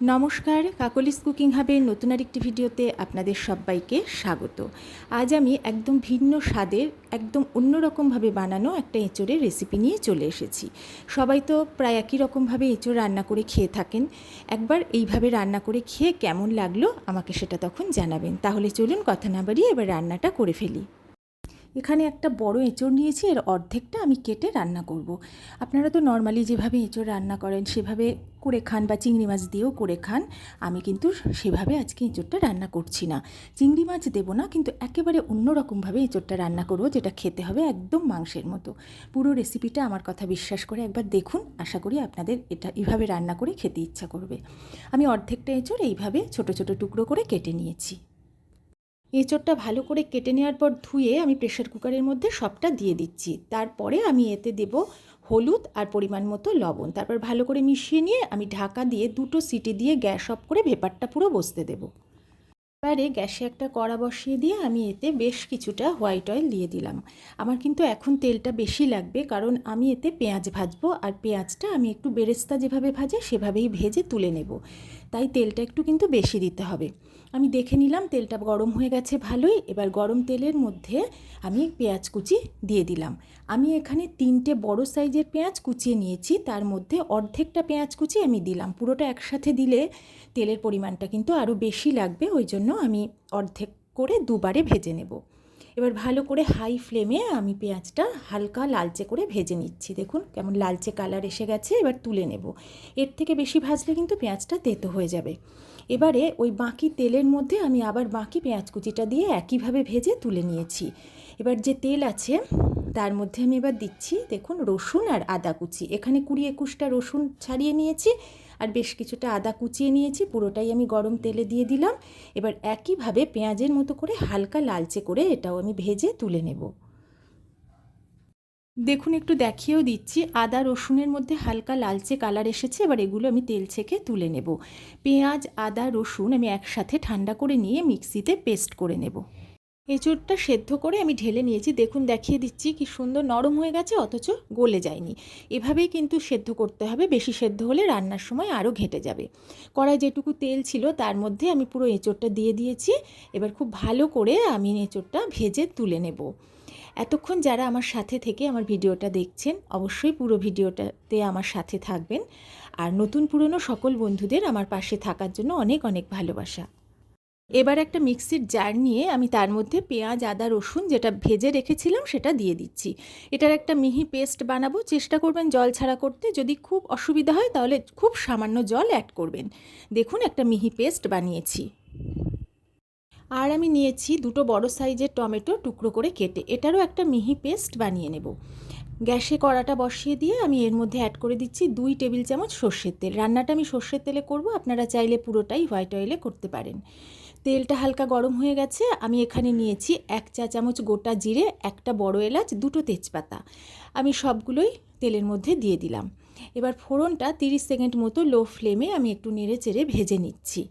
নমস্কার, কাকলিস কুকিং হাবের নতুন আরেকটি ভিডিওতে আপনাদের সবাইকে স্বাগত। আজ আমি একদম ভিন্ন স্বাদের, একদম অন্যরকমভাবে বানানো একটা এঁচোড়ের রেসিপি নিয়ে চলে এসেছি। সবাই তো প্রায় একই রকমভাবে এঁচোড় রান্না করে খেয়ে থাকেন। একবার এইভাবে রান্না করে খেয়ে কেমন লাগল আমাকে সেটা তখন জানাবেন। তাহলে চলুন কথা না বাড়িয়ে এবার রান্নাটা করে ফেলি। এখানে একটা বড় এঁচড় নিয়েছি, এর অর্ধেকটা আমি কেটে রান্না করব। আপনারা তো নর্মালি যেভাবে এঁচড় রান্না করেন, সেভাবে করে খান বা চিংড়ি মাছ দিয়েও করে খান, আমি কিন্তু সেভাবে আজকে এঁচড়টা রান্না করছি না। চিংড়ি মাছ দেবো না, কিন্তু একেবারে অন্যরকমভাবে এঁচড়টা রান্না করব, যেটা খেতে হবে একদম মাংসের মতো। পুরো রেসিপিটা আমার কথা বিশ্বাস করে একবার দেখুন, আশা করি আপনাদের এটা এইভাবে রান্না করে খেতে ইচ্ছা করবে। আমি অর্ধেকটা এঁচড় এইভাবে ছোট ছোট টুকরো করে কেটে নিয়েছি। এঁচড়টা ভালো করে কেটে নেওয়ার পর ধুয়ে আমি প্রেশার কুকারের মধ্যে সবটা দিয়ে দিচ্ছি। তারপরে আমি এতে দেব হলুদ আর পরিমাণ মতো লবণ। তারপর ভালো করে মিশিয়ে নিয়ে আমি ঢাকা দিয়ে দুটো সিটি দিয়ে গ্যাস অফ করে ভেপারটা পুরো বসতে দেবো। এবারে গ্যাসে একটা কড়া বসিয়ে দিয়ে আমি এতে বেশ কিছুটা হোয়াইট অয়েল দিয়ে দিলাম। আমার কিন্তু এখন তেলটা বেশি লাগবে কারণ আমি এতে পেঁয়াজ ভাজবো আর পেঁয়াজটা আমি একটু বেরেস্তা যেভাবে ভাজে সেভাবেই ভেজে তুলে নেব। তাই তেলটা একটু কিন্তু বেশি দিতে হবে। আমি দেখে নিলাম তেলটা গরম হয়ে গেছে ভালোই। এবার গরম তেলের মধ্যে আমি পেঁয়াজ কুচি দিয়ে দিলাম। আমি এখানে তিনটে বড় সাইজের পেঁয়াজ কুচিয়ে নিয়েছি। তার মধ্যে অর্ধেকটা পেঁয়াজ কুচি আমি দিলাম। পুরোটা একসাথে দিলে তেলের পরিমাণটা কিন্তু আরও বেশি লাগবে। ওই জন্য আমি অর্ধেক করে দুবারে ভেজে নেব। এবার ভালো করে হাই ফ্লেমে আমি পেঁয়াজটা হালকা লালচে করে ভেজে নিচ্ছি। দেখুন কেমন লালচে কালার এসে গেছে, এবার তুলে নেব। এর থেকে বেশি ভাজলে কিন্তু পেঁয়াজটা তেতো হয়ে যাবে। এবারে ওই বাকি তেলের মধ্যে আমি আবার বাকি পেঁয়াজ কুচিটা দিয়ে একইভাবে ভেজে তুলে নিয়েছি। এবার যে তেল আছে, তার মধ্যে আমি এবার দিচ্ছি দেখুন রসুন আর আদা কুচি। এখানে কুড়ি একুশটা রসুন ছাড়িয়ে নিয়েছি আর বেশ কিছুটা আদা কুচিয়ে নিয়েছি, পুরোটাই আমি গরম তেলে দিয়ে দিলাম। এবার একইভাবে পেঁয়াজের মতো করে হালকা লালচে করে এটাও আমি ভেজে তুলে নেব। দেখুন একটু দেখিয়েও দিচ্ছি, আদা রসুনের মধ্যে হালকা লালচে কালার এসেছে, এবার এগুলো আমি তেল ছেঁকে তুলে নেব। পেঁয়াজ, আদা, রসুন আমি একসাথে ঠান্ডা করে নিয়ে মিক্সিতে পেস্ট করে নেব। এঁচুড়টা সেদ্ধ করে আমি ঢেলে নিয়েছি। দেখুন, দেখিয়ে দিচ্ছি কি সুন্দর নরম হয়ে গেছে, অথচ গলে যায়নি। এভাবেই কিন্তু সেদ্ধ করতে হবে। বেশি সেদ্ধ হলে রান্নার সময় আরও ঘেটে যাবে। কড়াই যেটুকু তেল ছিল, তার মধ্যে আমি পুরো এঁচোড়টা দিয়ে দিয়েছি। এবার খুব ভালো করে আমি এঁচোড়টা ভেজে তুলে নেব। এতক্ষণ যারা আমার সাথে থেকে আমার ভিডিওটা দেখছেন, অবশ্যই পুরো ভিডিওটাতে আমার সাথে থাকবেন। আর নতুন পুরনো সকল বন্ধুদের আমার পাশে থাকার জন্য অনেক অনেক ভালোবাসা। এবার একটা মিক্সির জার নিয়ে আমি তার মধ্যে পেঁয়াজ, আদা, রসুন যেটা ভেজে রেখেছিলাম সেটা দিয়ে দিচ্ছি। এটার একটা মিহি পেস্ট বানাবো। চেষ্টা করবেন জল ছাড়া করতে। যদি খুব অসুবিধা হয় তাহলে খুব সামান্য জল অ্যাড করবেন। দেখুন একটা মিহি পেস্ট বানিয়েছি। আর আমি নিয়েছি দুটো বড় সাইজের টমেটো টুকরো করে কেটে। এটারও একটা মিহি পেস্ট বানিয়ে নেব। গ্যাসে কড়াটা বসিয়ে দিয়ে আমি এর মধ্যে অ্যাড করে দিচ্ছি দুই টেবিল চামচ সর্ষের তেল। রান্নাটা আমি সর্ষের তেলে করব, আপনারা চাইলে পুরোটাই হোয়াইট অয়েলে করতে পারেন। তেলটা হালকা গরম হয়ে গেছে, আমি এখানে নিয়েছি এক চা চামচ গোটা জিরে, একটা বড় এলাচ, দুটো তেজপাতা। আমি সবগুলোই তেলের মধ্যে দিয়ে দিলাম। এবার ফোড়নটা তিরিশ সেকেন্ড মতো লো ফ্লেমে আমি একটু নেড়ে চেড়ে ভেজে নিচ্ছি।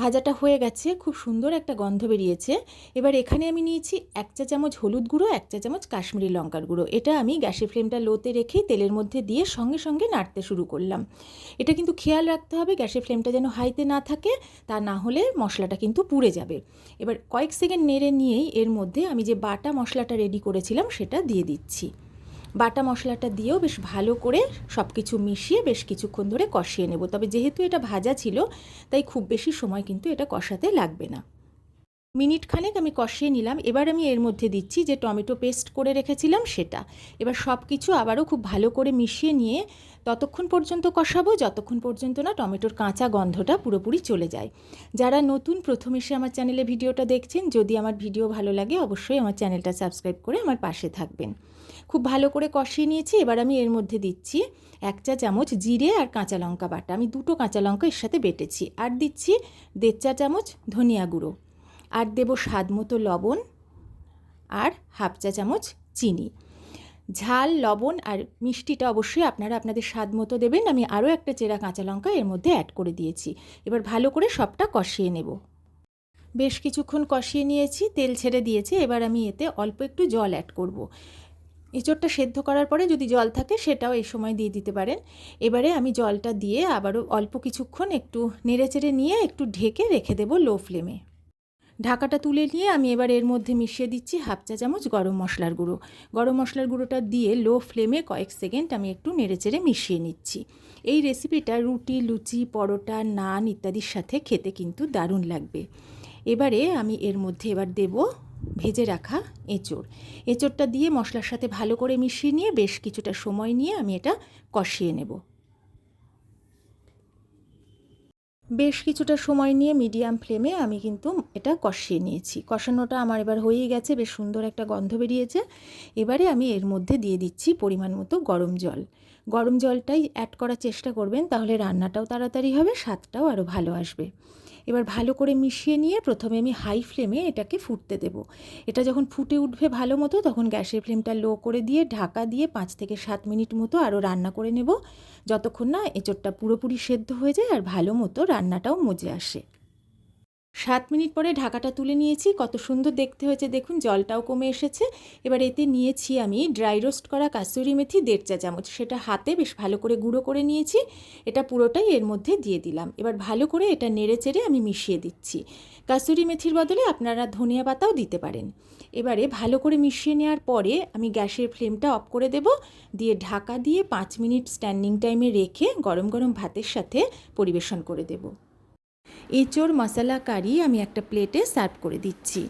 ভাজাটা হয়ে গেছে, খুব সুন্দর একটা গন্ধ বেরিয়েছে। এবার এখানে আমি নিয়েছি এক চা চামচ হলুদ গুঁড়ো, এক চা চামচ কাশ্মীরি লঙ্কার গুঁড়ো। এটা আমি গ্যাসের ফ্লেমটা লোতে রেখেই তেলের মধ্যে দিয়ে সঙ্গে সঙ্গে নাড়তে শুরু করলাম। এটা কিন্তু খেয়াল রাখতে হবে, গ্যাসের ফ্লেমটা যেন হাইতে না থাকে, তা না হলে মশলাটা কিন্তু পুড়ে যাবে। এবার কয়েক সেকেন্ড নেড়ে নিয়েই এর মধ্যে আমি যে বাটা মশলাটা রেডি করেছিলাম, সেটা দিয়ে দিচ্ছি। বাটা মশলাটা দিয়েও বেশ ভালো করে সব কিছু মিশিয়ে বেশ কিছুক্ষণ ধরে কষিয়ে নেব। তবে যেহেতু এটা ভাজা ছিল, তাই খুব বেশি সময় কিন্তু এটা কষাতে লাগবে না। মিনিট খানেক আমি কষিয়ে নিলাম। এবার আমি এর মধ্যে দিচ্ছি যে টমেটো পেস্ট করে রেখেছিলাম সেটা। এবার সব কিছু আবারও খুব ভালো করে মিশিয়ে নিয়ে ততক্ষণ পর্যন্ত কষাবো, যতক্ষণ পর্যন্ত না টমেটোর কাঁচা গন্ধটা পুরোপুরি চলে যায়। যারা নতুন প্রথম এসে আমার চ্যানেলে ভিডিওটা দেখছেন, যদি আমার ভিডিও ভালো লাগে অবশ্যই আমার চ্যানেলটা সাবস্ক্রাইব করে আমার পাশে থাকবেন। খুব ভালো করে কষিয়ে নিয়েছি, এবার আমি এর মধ্যে দিচ্ছি এক চা চামচ জিরে আর কাঁচা লঙ্কা বাটা। আমি দুটো কাঁচা লঙ্কা এর সাথে বেটেছি। আর দিচ্ছি দেড় চা চামচ ধনিয়া গুঁড়ো। আর দেব স্বাদ মতো লবণ আর হাফ চা চামচ চিনি। ঝাল, লবণ আর মিষ্টিটা অবশ্যই আপনারা আপনাদের স্বাদ মতো দেবেন। আমি আরও একটা চেরা কাঁচা লঙ্কা এর মধ্যে অ্যাড করে দিয়েছি। এবার ভালো করে সবটা কষিয়ে নেব। বেশ কিছুক্ষণ কষিয়ে নিয়েছি, তেল ছেড়ে দিয়েছে। এবার আমি এতে অল্প একটু জল অ্যাড করব। এঁচোড়টা সেদ্ধ করার পরে যদি জল থাকে সেটাও এই সময় দিয়ে দিতে পারেন। এবারে আমি জলটা দিয়ে আবারও অল্প কিছুক্ষণ একটু নেড়েচেড়ে নিয়ে একটু ঢেকে রেখে দেবো লো ফ্লেমে ঢাকাটা তুলে নিয়ে আমি এবার এর মধ্যে মিশিয়ে দিচ্ছি হাফ চা চামচ গরম মশলার গুঁড়ো। গরম মশলার গুঁড়োটা দিয়ে লো ফ্লেমে কয়েক সেকেন্ড আমি একটু নেড়েচেড়ে মিশিয়ে নিচ্ছি। এই রেসিপিটা রুটি, লুচি, পরোটা, নান ইত্যাদির সাথে খেতে কিন্তু দারুণ লাগবে। এবারে আমি এর মধ্যে এবার দেব ভেজে রাখা এঁচোড়। এঁচোড়টা দিয়ে মশলার সাথে ভালো করে মিশিয়ে নিয়ে বেশ কিছুটা সময় নিয়ে আমি এটা কষিয়ে নেব। বেশ কিছুটা সময় নিয়ে মিডিয়াম ফ্লেমে আমি কিন্তু এটা কষিয়ে নিয়েছি। কষানোটা আমার এবার হয়ে গেছে, বেশ সুন্দর একটা গন্ধ বেরিয়েছে। এবারে আমি এর মধ্যে দিয়ে দিচ্ছি পরিমাণ মতো গরম জল। গরম জলটাই অ্যাড করার চেষ্টা করবেন, তাহলে রান্নাটাও তাড়াতাড়ি হবে, স্বাদটাও আরও ভালো আসবে। এবার ভালো করে মিশিয়ে নিয়ে প্রথমে আমি হাই ফ্লেমে এটাকে ফুটতে দেব। এটা যখন ফুটে উঠবে ভালো মতো, তখন গ্যাসের ফ্লেমটা লো করে দিয়ে, ঢাকা দিয়ে পাঁচ থেকে সাত মিনিট মতো আরও রান্না করে নেব। যতক্ষণ না এঁচোড়টা পুরোপুরি সেদ্ধ হয়ে যায় আর ভালো মতো রান্নাটাও মজে আসে। সাত মিনিট পরে ঢাকাটা তুলে নিয়েছি। কত সুন্দর দেখতে হয়েছে। দেখুন, জলটাও কমে এসেছে। এবার এতে নিয়েছি আমি ড্রাই রোস্ট করা কাসুরি মেথি, দেড় চা চামচ। সেটা হাতে বেশ ভালো করে গুঁড়ো করে নিয়েছি। এটা পুরোটাই এর মধ্যে দিয়ে দিলাম। এবার ভালো করে এটা নেড়ে চেড়ে আমি মিশিয়ে দিচ্ছি। কাসুরি মেথির বদলে আপনারা ধনিয়া পাতাও দিতে পারেন। এবারে ভালো করে মিশিয়ে নেওয়ার পরে আমি গ্যাসের ফ্লেমটা অফ করে দেব। দিয়ে ঢাকা দিয়ে পাঁচ মিনিট স্ট্যান্ডিং টাইমে রেখে গরম গরম ভাতের সাথে পরিবেশন করে দেবো। এঁচোড় মশলা কারি আমি একটা প্লেটে সার্ভ করে দিচ্ছি।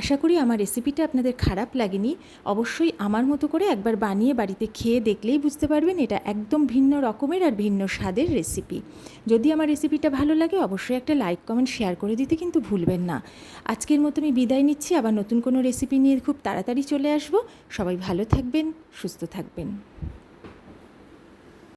আশা করি আমার রেসিপিটা আপনাদের খারাপ লাগেনি। অবশ্যই আমার মতো করে একবার বানিয়ে বাড়িতে খেয়ে দেখলেই বুঝতে পারবেন এটা একদম ভিন্ন রকমের আর ভিন্ন স্বাদের রেসিপি। যদি আমার রেসিপিটা ভালো লাগে অবশ্যই একটা লাইক, কমেন্ট, শেয়ার করে দিতে কিন্তু ভুলবেন না। আজকের মতো আমি বিদায় নিচ্ছি। আবার নতুন কোনো রেসিপি নিয়ে খুব তাড়াতাড়ি চলে আসব। সবাই ভালো থাকবেন, সুস্থ থাকবেন।